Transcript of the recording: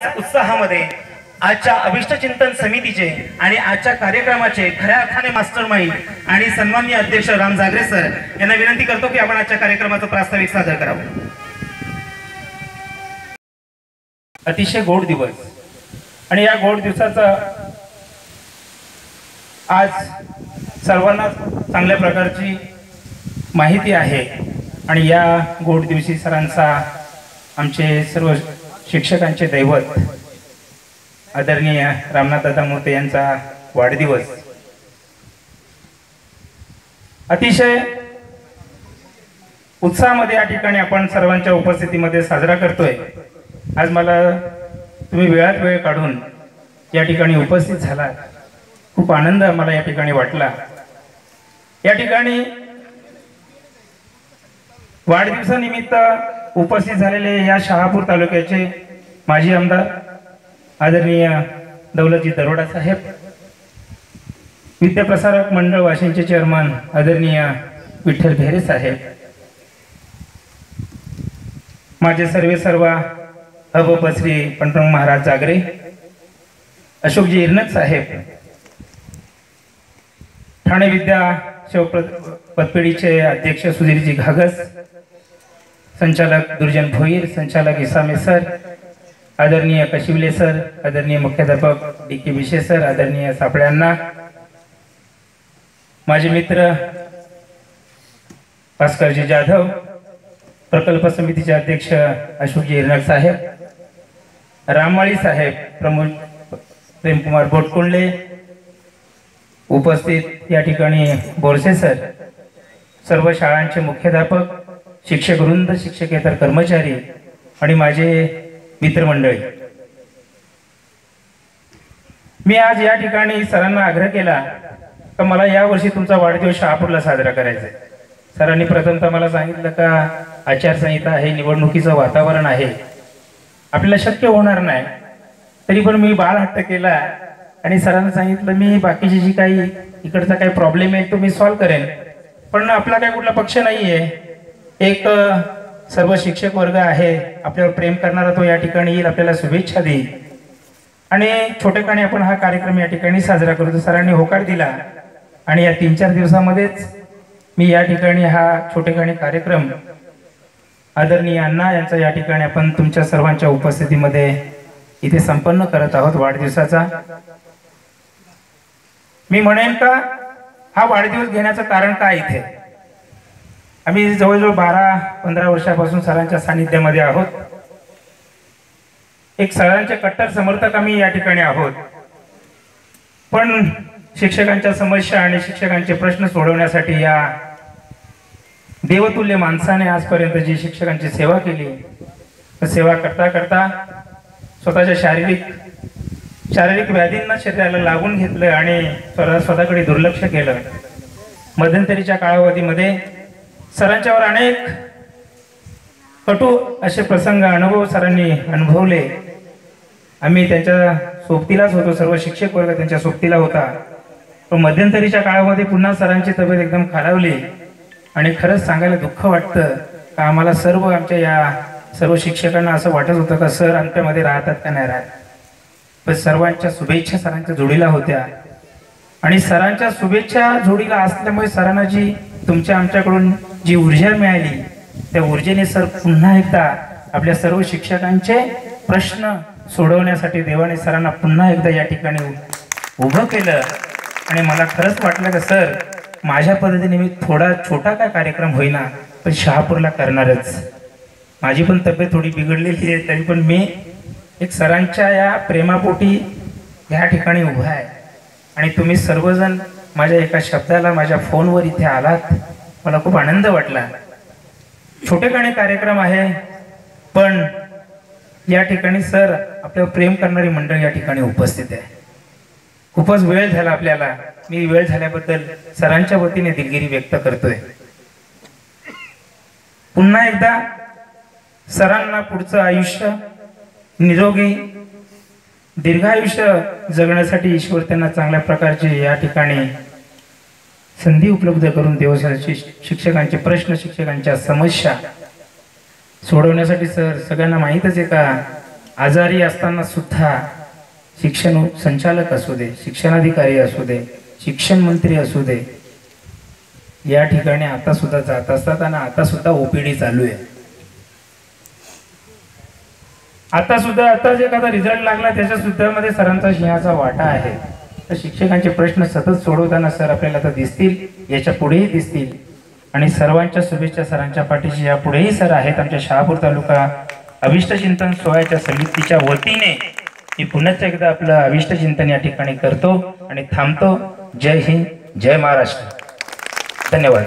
उत्साहामध्ये आजच्या अभिष्ट चिंतन समितीचे आणि आजच्या कार्यक्रमाचे खऱ्या अर्थाने मास्टर माइंड आणि सन्माननीय अध्यक्ष राम जागरे सर यांना विनंती करतो की आपण आजच्या कार्यक्रमाचं प्रास्ताविक सादर करावं. अतिशय गोड दिवस. आणि या गोड दिवसाचा आज सर्वांना चांगल्या प्रकारची माहिती आहे. आणि या गोड दिवशी सरांचा आमचे सर्व शिक्षकांचे दैवत आदरणीय रामनाथदादा मोते यांचा वाढदिवस. अतिशय उत्साहामध्ये या ठिकाणी आपण सर्वांच्या उपस्थितीमध्ये साजरा करतोय. आज मला तुम्ही वेळात वेळ काढून या ठिकाणी उपस्थित झाला खूप आनंद मला या ठिकाणी वाटला. या ठिकाणी वाढदिवसानिमित्त उपस्थित झालेले या शहापूर तालुक्याचे माजी आमदार आदरणीय दौलतजी दरोडा साहेब विद्याप्रसारक मंडळ वाशिमचे चेअरमन आदरणीय विठ्ठल भेरे साहेब माझे सर्वे सर्वा अबप श्री महाराज जागरे अशोकजी इरनक साहेब ठाणे विद्या शिव पतपेढीचे अध्यक्ष सुधीरजी घागस संचालक दुर्जन भोईर संचालक इसामे सर आदरणीय कशिवले सर आदरणीय मुख्याध्यापक डी के विशे सर आदरणीय सापड्यांना माझे मित्र भास्करजी जाधव प्रकल्प समितीचे अध्यक्ष अशोकजी हिरनक साहेब रामवाळी साहेब प्रमोद प्रेमकुमार बोटकुंडले उपस्थित या ठिकाणी बोरसे सर सर्व शाळांचे मुख्याध्यापक शिक्षक वृंद शिक्षकेतर कर्मचारी आणि माझे मित्रमंडळी. मी आज या ठिकाणी सरांना आग्रह केला तर मला यावर्षी तुमचा वाढदिवस शहापूरला साजरा करायचा आहे सरांनी प्रथमतः मला सांगितलं का आचारसंहिता आहे निवडणुकीचं वातावरण आहे. आपल्याला शक्य होणार नाही. तरी पण मी बाळ हट्ट केला आणि सरांना सांगितलं मी बाकीची जी काही इकडचा काही प्रॉब्लेम आहे तो मी सॉल्व्ह करेन. पण आपला काही कुठला पक्ष नाही आहे एक सर्व शिक्षक वर्ग आहे. आपल्यावर प्रेम करणारा तो या ठिकाणी येईल आपल्याला शुभेच्छा देईल. आणि छोटेखानी आपण हा कार्यक्रम या ठिकाणी साजरा करतो सरांनी होकार दिला. आणि या तीन चार दिवसामध्येच मी या ठिकाणी हा छोटेखाणी कार्यक्रम आदरणीय अण्णा यांचा या ठिकाणी आपण तुमच्या सर्वांच्या उपस्थितीमध्ये इथे संपन्न करत आहोत वाढदिवसाचा. मी म्हणेन का हा वाढदिवस घेण्याचं कारण काय इथे? आम्ही जवळजवळ बारा पंधरा वर्षापासून सरांच्या सानिध्यामध्ये आहोत. एक सरांचे कट्टर समर्थक आम्ही या ठिकाणी आहोत. पण शिक्षकांच्या समस्या आणि शिक्षकांचे प्रश्न सोडवण्यासाठी या देवतुल्य माणसाने आजपर्यंत जी शिक्षकांची सेवा केली सेवा करता करता स्वतःच्या शारीरिक शारीरिक व्याधींना शरीराला लागून घेतलं आणि स्वतः स्वतःकडे दुर्लक्ष केलं. मध्यंतरीच्या कालावधीमध्ये सरांच्यावर अनेक कटू असे प्रसंग अनुभव सरांनी अनुभवले. आम्ही त्यांच्या सोबतीलाच होतो सर्व शिक्षक वर्ग त्यांच्या सोबतीला होता. पण मध्यंतरीच्या काळामध्ये पुन्हा सरांची तब्येत एकदम खालावली आणि खरंच सांगायला दुःख वाटतं का आम्हाला सर्व आमच्या या सर्व शिक्षकांना असं वाटत होतं का सर आमच्यामध्ये राहतात का नाही राहत. पण सर्वांच्या शुभेच्छा सरांच्या जोडीला होत्या. आणि सरांच्या शुभेच्छा जोडीला असल्यामुळे सरांना जी तुमच्या आमच्याकडून जी ऊर्जा मिळाली त्या ऊर्जेने सर पुन्हा एकदा आपल्या सर्व शिक्षकांचे प्रश्न सोडवण्यासाठी देवाने सरांना पुन्हा एकदा या ठिकाणी उभं केलं. आणि मला खरंच वाटलं का सर माझ्या पद्धतीने मी थोडा छोटा काय कार्यक्रम होईना पण शहापूरला करणारच. माझी पण तब्येत थोडी बिघडलेली आहे तरी पण मी एक सरांच्या या प्रेमापोटी ह्या ठिकाणी उभा आहे. आणि तुम्ही सर्वजण माझ्या एका शब्दाला माझ्या फोनवर इथे आलात. मला खूप आनंद वाटला. छोटेखाणे कार्यक्रम आहे पण या ठिकाणी सर आपल्यावर प्रेम करणारी मंडळ या ठिकाणी उपस्थित आहे. खूपच वेळ झाला आपल्याला. मी वेळ झाल्याबद्दल सरांच्या वतीने दिलगिरी व्यक्त करतोय. पुन्हा एकदा सरांना पुढचं आयुष्य निरोगी दीर्घायुष्य जगण्यासाठी ईश्वर त्यांना चांगल्या प्रकारचे या ठिकाणी संधी उपलब्ध करून देव शिक्षकांचे प्रश्न शिक्षकांच्या समस्या सोडवण्यासाठी सर सगळ्यांना माहीतच आहे का? आजारी असताना सुद्धा शिक्षण संचालक असू दे शिक्षणाधिकारी असू दे शिक्षण मंत्री असू दे या ठिकाणी आता सुद्धा जात असतात आणि आता सुद्धा ओपीडी चालू आहे. आता सुद्धा आता जे एखादा रिझल्ट लागला त्याच्या सुद्धा मध्ये सरांचा सिंहाचा वाटा आहे. तर शिक्षकांचे प्रश्न सतत सोडवताना सर आपल्याला आता दिसतील याच्या पुढेही दिसतील. आणि सर्वांच्या शुभेच्छा सरांच्या पाठीशी. या पुढेही सर आहेत आमच्या शहापूर तालुका अभिष्ट चिंतन सोहळ्याच्या समितीच्या वतीने. मी पुन्हा एकदा आपलं अभिष्ट चिंतन या ठिकाणी करतो आणि थांबतो. जय हिंद जय महाराष्ट्र. धन्यवाद.